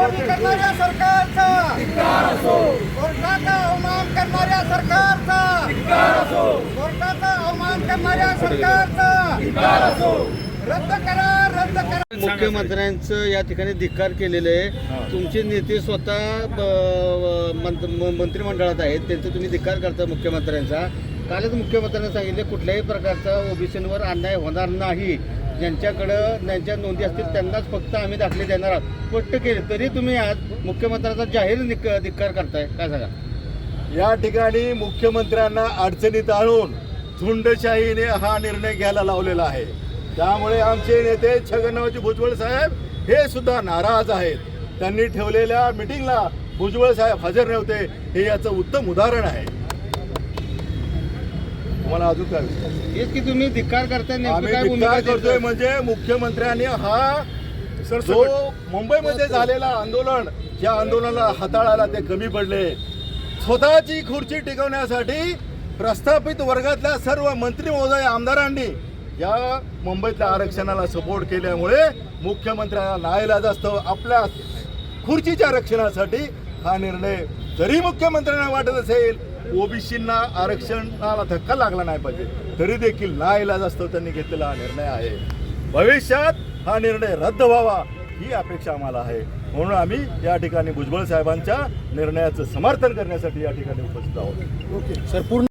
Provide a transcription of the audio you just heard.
करणाऱ्या सरकारचा. कोर्टाचा अवमान करणाऱ्या सरकारचा. कोर्टाचा अवमान करणाऱ्या सरकारचा. रद्द करा रद्द करा. मुख्यमंत्र्यांचं या ठिकाणी धिक्कार केलेले आहे. तुमचे नेते स्वतः मंत्रिमंडळात आहेत. त्यांचा तुम्ही धिक्कार करता मुख्यमंत्र्यांचा. कालच मुख्यमंत्र्यांनी सांगितले कुठल्याही प्रकारचा ओबीसीवर अन्याय होणार नाही. ज्यांच्याकडं ज्यांच्या नोंदी असतील त्यांनाच फक्त आम्ही दाखले देणार आहोत. स्पष्ट केले तरी तुम्ही आज मुख्यमंत्र्यांचा जाहीर निक- धिक्कार करताय. काय सांगा? या ठिकाणी मुख्यमंत्र्यांना अडचणीत आणून झुंडशाहीने हा निर्णय घ्यायला लावलेला आहे. त्यामुळे आमचे नेते छगनरावजी भुजबळ साहेब हे सुद्धा नाराज आहेत. त्यांनी ठेवलेल्या मिटिंगला भुजबळ साहेब हजर नव्हते हे याचं उत्तम उदाहरण आहे. तुम्हाला अजून काय? हेच की तुम्ही धिक्कार करताय नेमकं आम्ही काय भूमिका करतोय? म्हणजे मुख्यमंत्र्यांनी हा जो मुंबईमध्ये झालेला आंदोलन ज्या आंदोलनाला हाताळायला ते कमी पडले स्वतःची खुर्ची टिकवण्यासाठी प्रस्थापित वर्गातल्या सर्व मंत्री महोदय आमदारांनी या मुंबईतल्या आरक्षणाला सपोर्ट केल्यामुळे मुख्यमंत्र्यांना नाईलाज असतं आपल्या खुर्चीच्या रक्षणासाठी हा निर्णय जरी मुख्यमंत्र्यांना वाटत असेल ओबीसींना आरक्षणाला धक्का लागला नाही पाहिजे. तरी देखील ना इलाज असतो त्यांनी घेतलेला हा निर्णय आहे. भविष्यात हा निर्णय रद्द व्हावा ही अपेक्षा आम्हाला आहे. म्हणून आम्ही या ठिकाणी भुजबळ साहेबांच्या निर्णयाचं समर्थन करण्यासाठी या ठिकाणी उपस्थित आहोत. सर पूर्ण